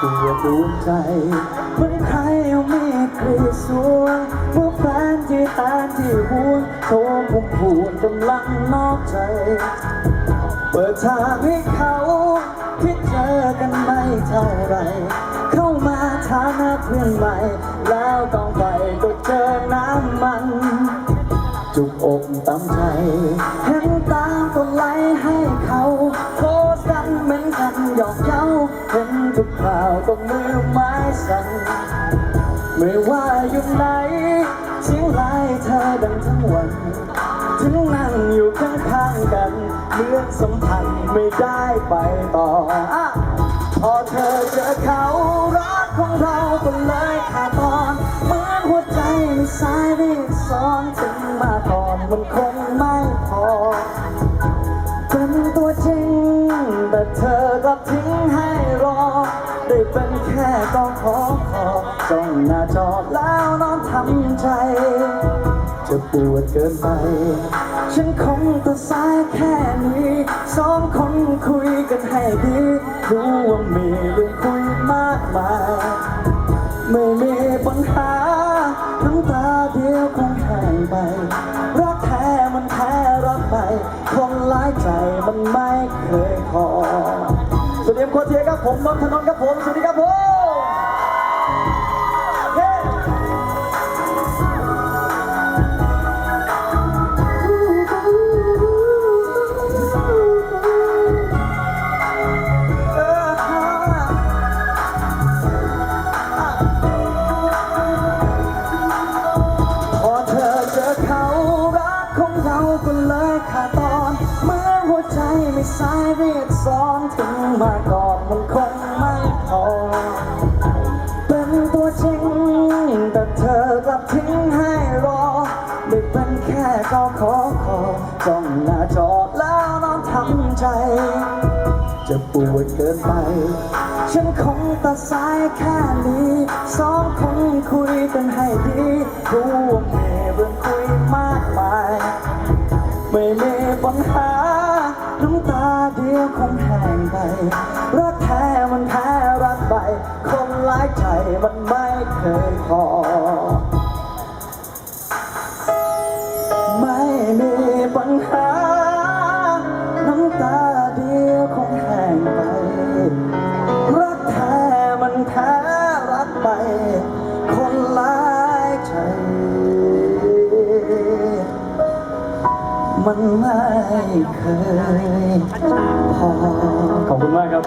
ปวดดวงใจเหมือนใครเอามีดกรีสวงเมื่อแฟนที่แานที่ห่วงโทรพุ่มพูนกำลังนอกใจ เปิดทางให้เขาที่เจอกันไม่เท่าไร เข้ามาฐานะเพื่อนใหม่ แล้วต้องไปก็เจอน้ำมัน จุกอกตำใจเห็นตาม กข่าวก็มือไม้สั่นไม่ว่าอยู่ไหนเสียงไล่เธอดังทั้งวัน ถึงนั่งอยู่ข้างๆกันเหมือนสัมพันธ์ไม่ได้ไปต่ออพอเธอเจอเขารักของเราก็เลยขาดตอนเหมือนหัวใจมีสายรีบซ้อนถึงมาก่อนมันคงไม่ ก็ขอขอจ้องหน้าจอแล้วนอนทำใจ จะปวดเกินไป ฉันคงตัดสายแค่นี้สองคนคุยกันให้ดีรู้ว่ามีเรื่องคุยมากมาย ไม่มีปัญหาน้ำตาเดียวคงหายไปรักแท้มันแท้รักไปคนหลายใจมันไม่เคยพอสวัสดีครับโคชเทียครับผมนนทนนท์ครับผม สวัสดีครับผม ตอนเมื่อหัวใจไม่สายเรียกซ้อนถึงมาก่อนมันคงไม่พอเป็นตัวจริงแต่เธอกลับทิ้งให้รอได้เป็นแค่ก็ขอขอจ้องหน้าจอแล้วนอนทำใจ จะปวดเกินไป ฉันคงตัดสายแค่นี้สองคน ไม่มีปัญหาน้ำตาเดียวคงแห้งไป รักแท้มันแพ้รักไปคนหลายใจมันไม่เคยพอ มันไม่เคยพอขอบคุณมากครับ